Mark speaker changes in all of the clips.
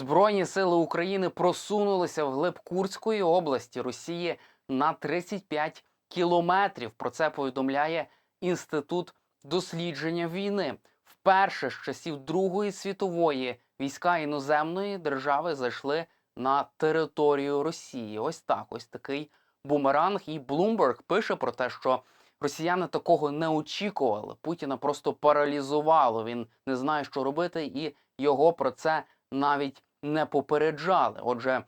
Speaker 1: Збройні сили України просунулися вглиб Курської області Росії на 35 кілометрів. Про це повідомляє Інститут дослідження війни. Вперше з часів Другої світової війська іноземної держави зайшли на територію Росії. Ось так, ось такий бумеранг. І Bloomberg пише про те, що росіяни такого не очікували. Путіна просто паралізувало. Він не знає, що робити, і його про це навіть не попереджали. Отже,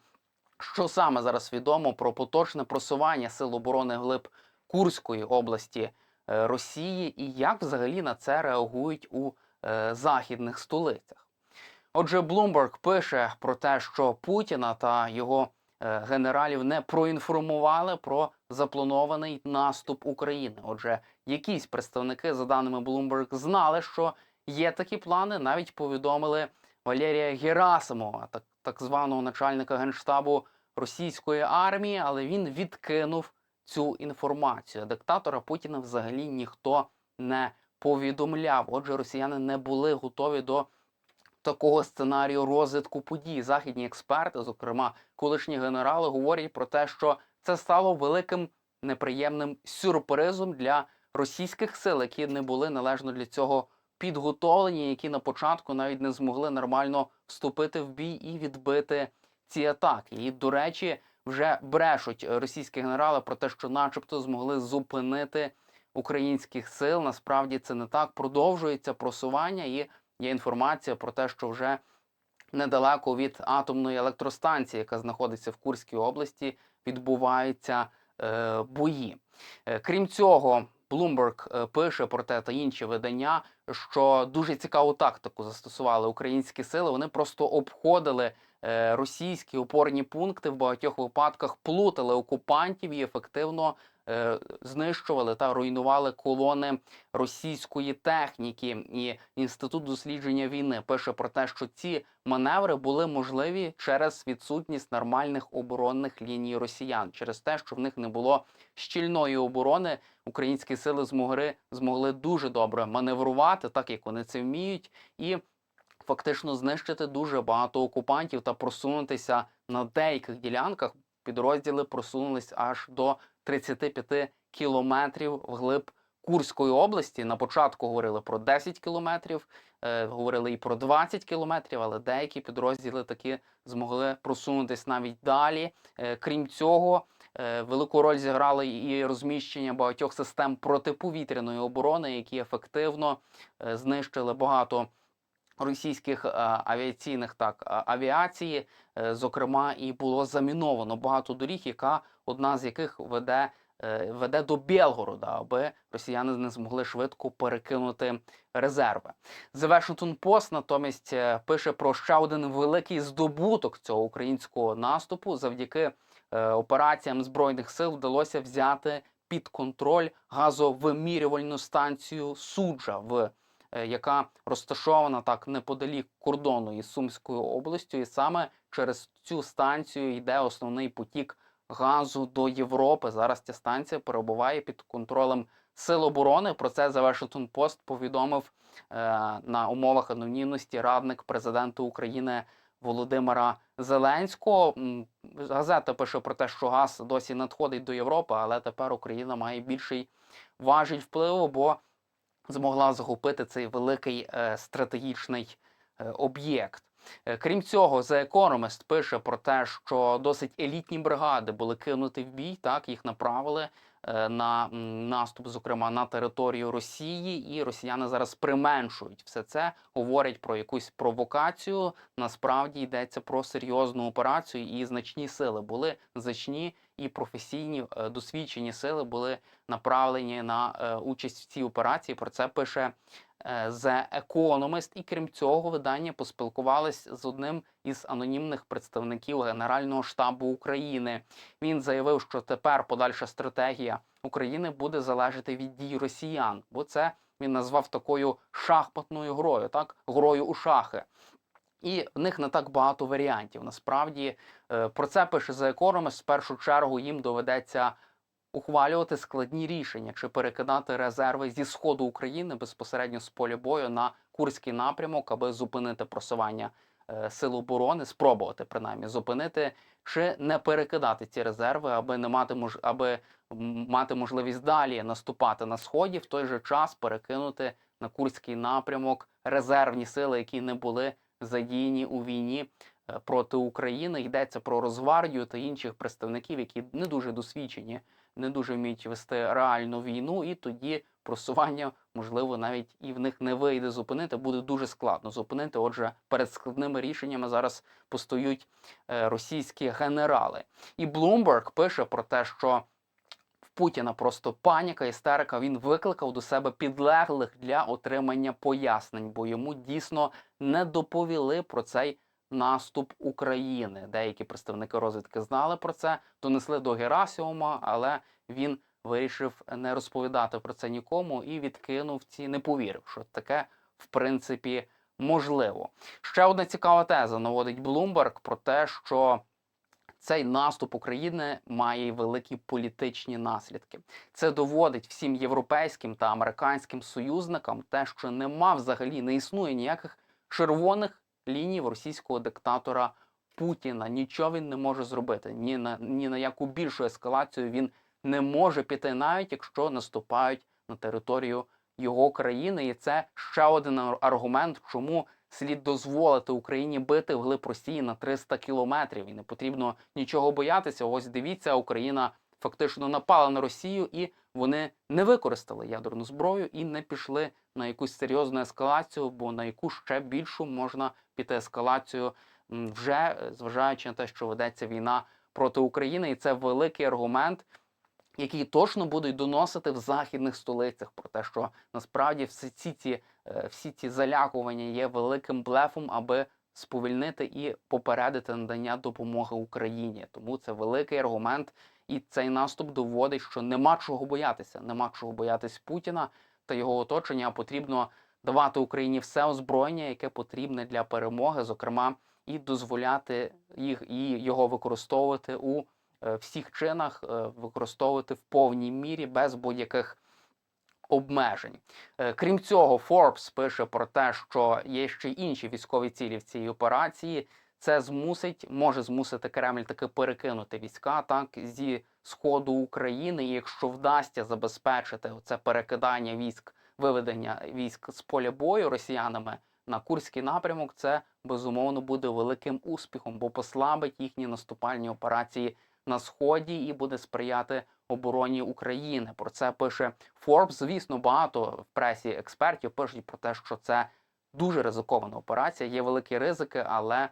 Speaker 1: що саме зараз відомо про поточне просування сил оборони глиб Курської області е, Росії, і як взагалі на це реагують у е, західних столицях? Отже, Bloomberg пише про те, що Путіна та його е, генералів не проінформували про запланований наступ України. Отже, якісь представники, за даними Bloomberg, знали, що є такі плани, навіть повідомили Валерія Герасимова, так, так званого начальника генштабу російської армії, але він відкинув цю інформацію. Диктатора Путіна взагалі ніхто не повідомляв. Отже, росіяни не були готові до такого сценарію розвитку подій. Західні експерти, зокрема колишні генерали, говорять про те, що це стало великим неприємним сюрпризом для російських сил, які не були належно для цього підготовлені, які на початку навіть не змогли нормально вступити в бій і відбити ці атаки. І, до речі, вже брешуть російські генерали про те, що, начебто, змогли зупинити українських сил. Насправді це не так. Продовжується просування, і є інформація про те, що вже недалеко від атомної електростанції, яка знаходиться в Курській області, відбуваються е, бої. Е, крім цього, Bloomberg е, пише про те та інші видання, що дуже цікаву тактику застосували українські сили. Вони просто обходили російські опорні пункти в багатьох випадках, плутали окупантів і ефективно е, знищували та руйнували колони російської техніки. І інститут дослідження війни пише про те, що ці маневри були можливі через відсутність нормальних оборонних ліній росіян, через те, що в них не було щільної оборони. Українські сили змогли змогли дуже добре маневрувати, так як вони це вміють, і фактично знищити дуже багато окупантів та просунутися на деяких ділянках. Підрозділи просунулись аж до 35 кілометрів вглиб Курської області. На початку говорили про 10 кілометрів, е, говорили і про 20 кілометрів, але деякі підрозділи таки змогли просунутись навіть далі. Е, крім цього, е, велику роль зіграло і розміщення багатьох систем протиповітряної оборони, які ефективно е, знищили багато російських е, авіаційних так авіації. Е, Зокрема, і було заміновано багато доріг, яка одна з яких веде. е, Веде до Білгорода, аби росіяни не змогли швидко перекинути резерви. The Washington Post натомість пише про ще один великий здобуток цього українського наступу. Завдяки е, операціям збройних сил вдалося взяти під контроль газовимірювальну станцію суджа в яка розташована так неподалік кордону із Сумською областю, і саме через цю станцію йде основний потік газу до Європи. Зараз ця станція перебуває під контролем сил оборони. Про це The Washington Post повідомив е, на умовах анонімності радник президента України Володимира Зеленського. Газета пише про те, що газ досі надходить до Європи, але тепер Україна має більший важіль впливу, бо змогла захопити цей великий е, стратегічний е, об'єкт. Е, Крім цього, The Economist пише про те, що досить елітні бригади були кинуті в бій. Так їх направили на наступ, зокрема на територію Росії, і росіяни зараз применшують все це, говорять про якусь провокацію. Насправді йдеться про серйозну операцію, і значні сили були значні і професійні е, досвідчені сили були направлені на е, участь в цій операції. Про це пише е, The Economist. І крім цього, видання поспілкувалось з одним із анонімних представників Генерального штабу України. Він заявив, що тепер подальша стратегія України буде залежати від дій росіян, бо це він назвав такою шахматною грою, так грою у шахи. І в них не так багато варіантів. Насправді е, про це пише The Economist. В першу чергу їм доведеться ухвалювати складні рішення чи перекидати резерви зі сходу України безпосередньо з поля бою на Курський напрямок, аби зупинити просування е, сил оборони, спробувати принаймні зупинити чи не перекидати ці резерви, аби не мати мож... аби мати можливість далі наступати на сході, в той же час перекинути на курський напрямок резервні сили, які не були задіяні у війні е, проти України. Йдеться про Росгвардію та інших представників, які не дуже досвідчені, не дуже вміють вести реальну війну, і тоді просування можливо навіть і в них не вийде зупинити. Буде дуже складно зупинити. Отже, перед складними рішеннями зараз постають е, російські генерали. І Bloomberg пише про те, що Путіна просто паніка, істерика. Він викликав до себе підлеглих для отримання пояснень, бо йому дійсно не доповіли про цей наступ України. Деякі представники розвідки знали про це, донесли до Герасіума, але він вирішив не розповідати про це нікому і відкинув ці, не повірив, що таке в принципі можливо. Ще одна цікава теза наводить Bloomberg про те, що цей наступ України має великі політичні наслідки. Це доводить всім європейським та американським союзникам те, що нема взагалі не існує ніяких червоних ліній російського диктатора Путіна. Нічого він не може зробити. Ні на ні на яку більшу ескалацію він не може піти, навіть якщо наступають на територію його країни. І це ще один аргумент, чому слід дозволити Україні бити вглиб Росії на 300 кілометрів. І не потрібно нічого боятися. Ось дивіться, Україна фактично напала на Росію, і вони не використали ядерну зброю і не пішли на якусь серйозну ескалацію, бо на яку ще більшу можна піти ескалацію, вже е, зважаючи на те, що ведеться війна проти України, і це великий аргумент. Які точно будуть доносити в західних столицях про те, що насправді всі ці, всі ці залякування є великим блефом, аби сповільнити і попередити надання допомоги Україні. Тому це великий аргумент, і цей наступ доводить, що нема чого боятися, нема чого боятись Путіна та його оточення. Потрібно давати Україні все озброєння, яке потрібне для перемоги, зокрема, і дозволяти їх і його використовувати у е, всіх чинах, е, використовувати в повній мірі без будь-яких обмежень. Е, Крім цього, Forbes пише про те, що є ще інші військові цілі в цій операції. Це змусить, може змусити Кремль таки перекинути війська так зі сходу України. Якщо вдасться забезпечити це перекидання військ, виведення військ з поля бою росіянами на Курський напрямок, це безумовно буде великим успіхом, бо послабить їхні наступальні операції на сході і буде сприяти обороні України. Про це пише Forbes. Звісно, багато в пресі експертів пишуть про те, що це дуже ризикована операція. Є великі ризики, але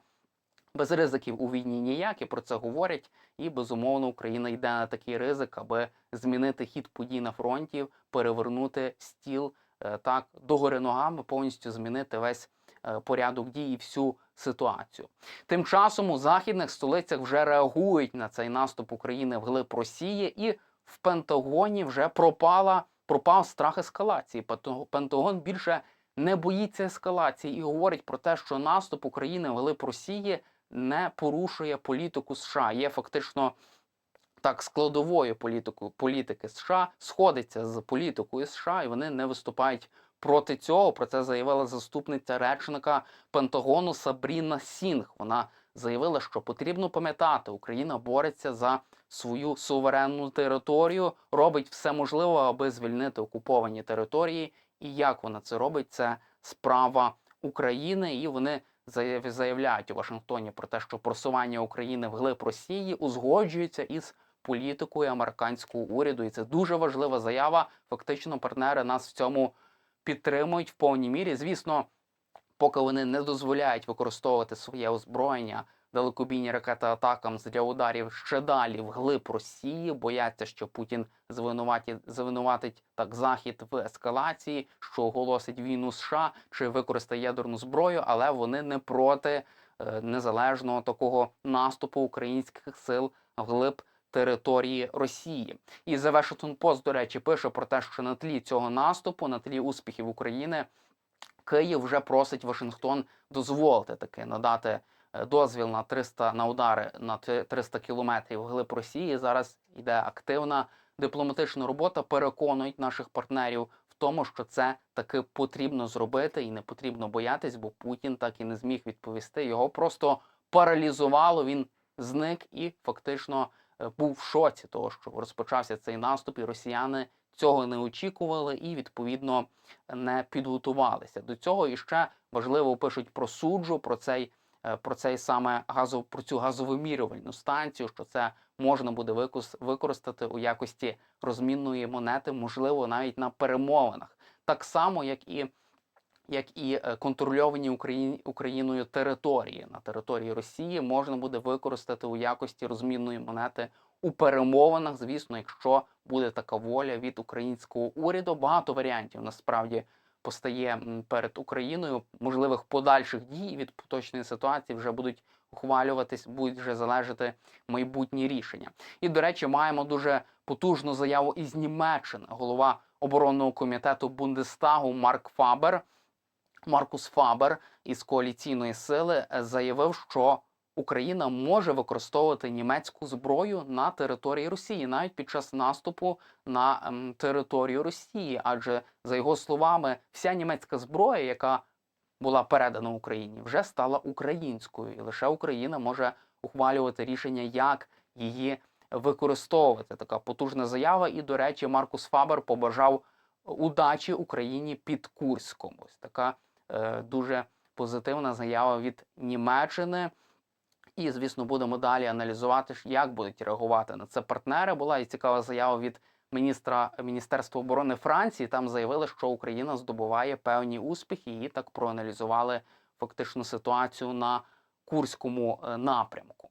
Speaker 1: без ризиків у війні ніяк, і про це говорять. І безумовно Україна йде на такий ризик, аби змінити хід подій на фронті, перевернути стіл е, так догори ногами, повністю змінити весь е, порядок дій і всю ситуацію. Тим часом у західних столицях вже реагують на цей наступ України вглиб Росії, і в Пентагоні вже пропала пропав страх ескалації. Пентаг- Пентагон більше не боїться ескалації і говорить про те, що наступ України вглиб Росії не порушує політику США. Є фактично так складовою політику політики США, сходиться з політикою США, і вони не виступають проти цього. Про це заявила заступниця речника Пентагону Сабріна Сінг. Вона заявила, що потрібно пам'ятати, Україна бореться за свою суверенну територію, робить все можливе, аби звільнити окуповані території. І як вона це робить, це справа України, і вони заяв- заявляють у Вашингтоні про те, що просування України вглиб Росії узгоджується із політикою американського уряду, і це дуже важлива заява. Фактично, партнери нас в цьому підтримують в повній мірі. Звісно, поки вони не дозволяють використовувати своє озброєння, далекобійні ракети атакам для ударів ще далі вглиб Росії, бояться, що Путін звинуватить, так захід в ескалації, що оголосить війну США чи використає ядерну зброю, але вони не проти е, незалежного такого наступу українських сил вглиб території Росії. І The Washington Post, до речі, пише про те, що на тлі цього наступу, на тлі успіхів України, Київ вже просить Вашингтон дозволити таки надати е, дозвіл на 300 на удари на т- 300 кілометрів вглиб Росії. Зараз йде активна дипломатична робота. Переконують наших партнерів в тому, що це таки потрібно зробити і не потрібно боятись, бо Путін так і не зміг відповісти. Його просто паралізувало. Він зник і фактично був в шоці, того що розпочався цей наступ, і росіяни цього не очікували і відповідно не підготувалися до цього. І ще важливо пишуть про суджу, про цей. е, Про цей саме газов, про цю газовимірювальну станцію, що це можна буде використати у якості розмінної монети, можливо, навіть на перемовинах, так само, як і як і е, контрольовані Україн, Україною території на території Росії можна буде використати у якості розмінної монети у перемовинах. Звісно, якщо буде така воля від українського уряду, багато варіантів насправді постає перед Україною. Можливих подальших дій від поточної ситуації вже будуть ухвалюватись, будуть вже залежати майбутні рішення. І до речі, маємо дуже потужну заяву із Німеччини. Голова оборонного комітету Бундестагу Марк Фабер. Маркус Фабер із коаліційної сили е, заявив, що Україна може використовувати німецьку зброю на території Росії, навіть під час наступу на ем, територію Росії. Адже за його словами, вся німецька зброя, яка була передана Україні, вже стала українською, і лише Україна може ухвалювати рішення, як її використовувати. Така потужна заява. І, до речі, Маркус Фабер побажав удачі Україні під Курськом. Ось така е, дуже позитивна заява від Німеччини. І, звісно, будемо далі аналізувати, як будуть реагувати на це партнери. Була і цікава заява від міністра Міністерства оборони Франції. Там заявили, що Україна здобуває певні успіхи, і так проаналізували фактично ситуацію на Курському е, напрямку.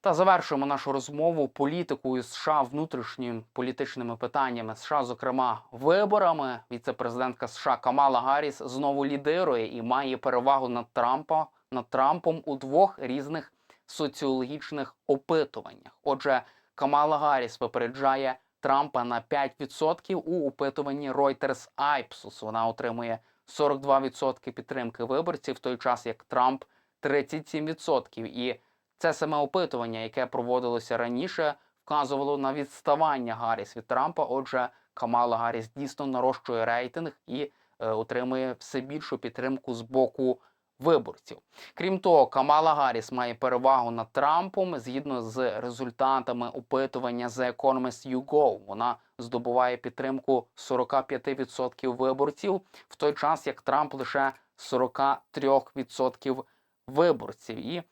Speaker 1: Та завершуємо нашу розмову політикою США внутрішніми політичними питаннями США, зокрема виборами. Віце-президентка США Камала Гарріс знову лідирує і має перевагу над Трампа над Трампом у двох різних соціологічних опитуваннях. Отже, Камала Гарріс випереджає Трампа на 5% у опитуванні Reuters Ipsos. Вона отримує 42% підтримки виборців, в той час як Трамп 37%. І це саме опитування, яке проводилося раніше, вказувало на відставання Гарріс від Трампа. Отже, Камала Гарріс дійсно нарощує рейтинг і е, отримує все більшу підтримку з боку виборців. Крім того, Камала Гарріс має перевагу над Трампом згідно з результатами опитування The Economist YouGo. Вона здобуває підтримку 45% виборців, в той час як Трамп лише 43% виборців. І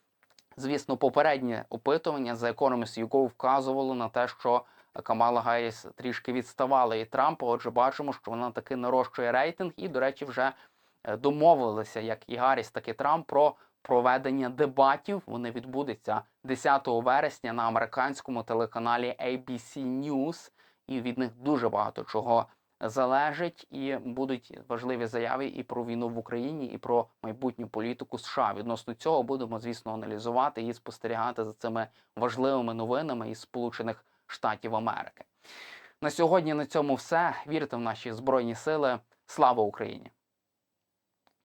Speaker 1: Звісно, попереднє опитування The Economist YouGo вказувало на те, що Камала Гарріс трішки відставала від Трампа. Отже, бачимо, що вона таки нарощує рейтинг, і, до речі, вже е, домовилися, як і Гарріс, так і Трамп, про проведення дебатів. Вони відбудуться 10 вересня на американському телеканалі ABC News, і від них дуже багато чого залежить, і будуть важливі заяви і про війну в Україні, і про майбутню політику США. Відносно цього будемо, звісно, аналізувати і спостерігати за цими важливими новинами із Сполучених Штатів Америки. На сьогодні на цьому все. Вірте в наші збройні сили. Слава Україні!